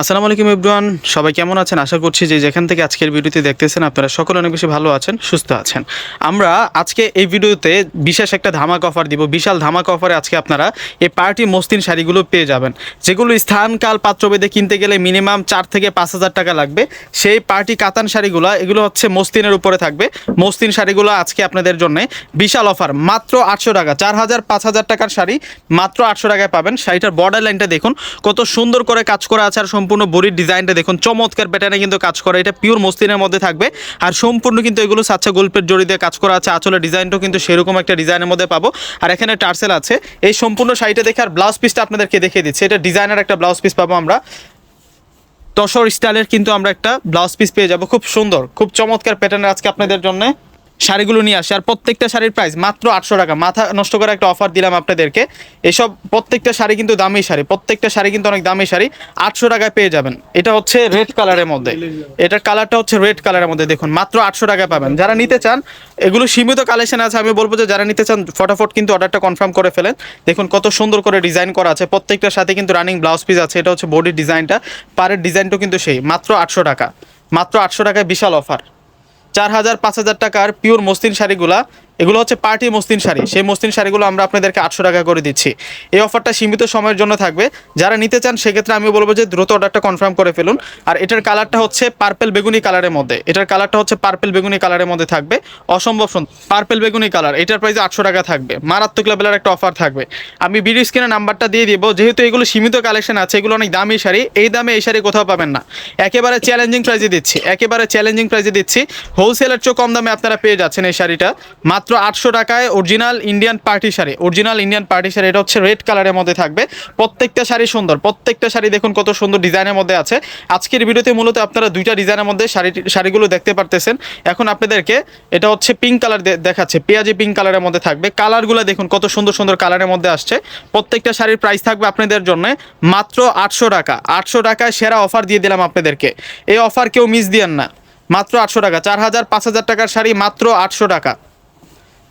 আসসালামু আলাইকুম ইব্রান সবাই কেমন আছেন? আশা করছি যে যেখান থেকে আজকের ভিডিওটি দেখতেছেন, আপনারা সকলে অনেক বেশি ভালো আছেন, সুস্থ আছেন। আমরা আজকে এই ভিডিওতে বিশেষ একটা ধামাক অফার দিব। বিশাল ধামাক অফারে আজকে আপনারা এই পার্টি মসলিন শাড়িগুলো পেয়ে যাবেন। যেগুলো স্থানকাল পাত্রভেদে কিনতে গেলে মিনিমাম চার থেকে পাঁচ হাজার টাকা লাগবে। সেই পার্টি কাতান শাড়িগুলো, এগুলো হচ্ছে মসলিনের উপরে থাকবে। মসলিন শাড়িগুলো আজকে আপনাদের জন্য বিশাল অফার মাত্র আটশো টাকা, চার হাজার পাঁচ হাজার টাকার শাড়ি মাত্র আটশো টাকায় পাবেন। শাড়িটার বর্ডার লাইনটা দেখুন, কত সুন্দর করে কাজ করা আছে আর সম্পূর্ণ বডির ডিজাইনটা দেখুন, চমৎকার প্যাটার্নে কিন্তু কাজ করা। এটা পিওর মসলিনের মধ্যে থাকবে। আর সম্পূর্ণ কিন্তু এগুলো সাচ্চা গল্পের দিয়ে কাজ করা আছে। আচলের ডিজাইনটাও কিন্তু সেরকম একটা ডিজাইনের মধ্যে পাবো। আর এখানে টার্সেল আছে। এই সম্পূর্ণ শাড়িটা দেখে আর ব্লাউজ পিসটা আপনাদেরকে দেখিয়ে দিচ্ছি। এটা ডিজাইনার একটা ব্লাউজ পিস পাবো আমরা। তসর স্টাইলের কিন্তু আমরা একটা ব্লাউজ পিস পেয়ে যাব। খুব সুন্দর, খুব চমৎকার প্যাটার্নের আজকে আপনাদের জন্য। শাড়িগুলো নিয়ে আসে। আর প্রত্যেকটা শাড়ির প্রাইস মাত্র আটশো টাকা। মাথা নষ্ট করে একটা অফার দিলাম আপনাদেরকে। এসব প্রত্যেকটা শাড়ি কিন্তু দামি শাড়ি। প্রত্যেকটা শাড়ি কিন্তু অনেক দামি শাড়ি। আটশো টাকায় পেয়ে যাবেন। এটা হচ্ছে রেড কালারের মধ্যে। এটার কালারটা হচ্ছে রেড কালারের মধ্যে। দেখুন, মাত্র আটশো টাকায় পাবেন। যারা নিতে চান, এগুলো সীমিত কালেকশন আছে। আমি বলব যে, যারা নিতে চান, ফটাফট কিন্তু অর্ডারটা কনফার্ম করে ফেলেন। দেখুন, কত সুন্দর করে ডিজাইন করা আছে। প্রত্যেকটার সাথে কিন্তু রানিং ব্লাউজ পিস আছে। এটা হচ্ছে বডির ডিজাইনটা পারের ডিজাইনটাও কিন্তু সেই। মাত্র আটশো টাকা। মাত্র আটশো টাকায় বিশাল অফার চার হাজার পাঁচ হাজার টাকার পিওর মসলিন শাড়িগুলা এগুলো হচ্ছে পার্টি মসলিন শাড়ি। সেই মসলিন শাড়িগুলো আমরা আপনাদেরকে আটশো টাকা করে দিচ্ছি। এই অফারটা সীমিত সময়ের জন্য থাকবে। যারা নিতে চান, সেক্ষেত্রে আমি বলব যে দ্রুত অর্ডারটা কনফার্ম করে ফেলুন। আর এটার কালারটা হচ্ছে পার্পেল বেগুনি কালারের মধ্যে। এটার কালারটা হচ্ছে পার্পেল বেগুনি কালারের মধ্যে থাকবে। অসম্ভব সুন্দর পার্পেল বেগুনি কালার এটার প্রাইস আটশো টাকা থাকবে। মারাত্মক লেভেলের একটা অফার থাকবে। আমি ভিডিও স্ক্রিনে নাম্বারটা দিয়ে দিব। যেহেতু এগুলো সীমিত কালেকশন আছে, এগুলো অনেক দামি শাড়ি। এই দামে এই শাড়ি কোথাও পাবেন না। একেবারে চ্যালেঞ্জিং প্রাইজে দিচ্ছি। একেবারে চ্যালেঞ্জিং প্রাইজে দিচ্ছি। হোলসেলের চেয়ে কম দামে আপনারা পেয়ে যাচ্ছেন এই শাড়িটা। মাত্র আটশো টাকায় original Indian party sari. Original Indian party sari, এটা হচ্ছে রেড কালারের মধ্যে থাকবে। প্রত্যেকটা শাড়ি সুন্দর। প্রত্যেকটা শাড়ি দেখুন কত সুন্দর ডিজাইনের মধ্যে আছে। আজকের ভিডিওতে মূলত আপনারা দুইটা ডিজাইনের মধ্যে শাড়ি, শাড়িগুলো দেখতে পারতেছেন। এখন আপনাদেরকে এটা হচ্ছে পিঙ্ক কালার দেখাচ্ছে। পেঁয়াজি পিঙ্ক কালারের মধ্যে থাকবে। কালারগুলো দেখুন কত সুন্দর সুন্দর কালারের মধ্যে আসছে। প্রত্যেকটা শাড়ির প্রাইস থাকবে আপনাদের জন্য মাত্র আটশো টাকা। আটশো টাকায় সেরা অফার দিয়ে দিলাম আপনাদেরকে। এই অফার কেউ মিস দিয়েন না। মাত্র আটশো টাকা। চার হাজার, পাঁচ হাজার টাকার শাড়ি মাত্র আটশো টাকা।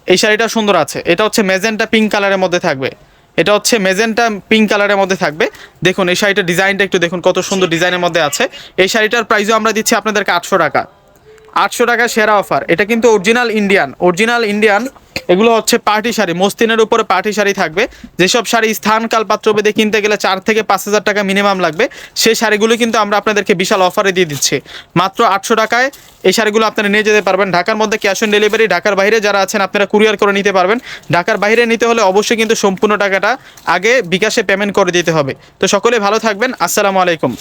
এই শাড়িটা সুন্দর আছে। এটা হচ্ছে মেজেন্টা পিঙ্ক কালারের মধ্যে থাকবে। এটা হচ্ছে মেজেন্টা পিঙ্ক কালারের মধ্যে থাকবে। দেখুন এই শাড়িটার ডিজাইনটা একটু দেখুন কত সুন্দর ডিজাইনের মধ্যে আছে। এই শাড়িটার প্রাইসও আমরা দিচ্ছি আপনাদেরকে আটশো টাকা। আটশো টাকা সেরা অফার। এটা কিন্তু অরিজিনাল ইন্ডিয়ান অরিজিনাল ইন্ডিয়ান এগুলো হচ্ছে পার্টি শাড়ি। মস্তিনের উপরে পার্টি শাড়ি থাকবে। যেসব শাড়ি স্থান কাল পাত্র বেঁধে কিনতে গেলে চার থেকে পাঁচ হাজার টাকা মিনিমাম লাগবে সেই শাড়িগুলো কিন্তু আমরা আপনাদেরকে বিশাল অফারে দিয়ে দিচ্ছি। মাত্র আটশো টাকায় এই শাড়িগুলো আপনারা নিয়ে যেতে পারবেন। ঢাকার মধ্যে ক্যাশ অন ডেলিভারি ঢাকার বাইরে যারা আছেন আপনারা কুরিয়ার করে নিতে পারবেন। ঢাকার বাইরে নিতে হলে অবশ্যই কিন্তু সম্পূর্ণ টাকাটা আগে বিকাশে পেমেন্ট করে দিতে হবে। তো সকলে ভালো থাকবেন। আসসালামু আলাইকুম।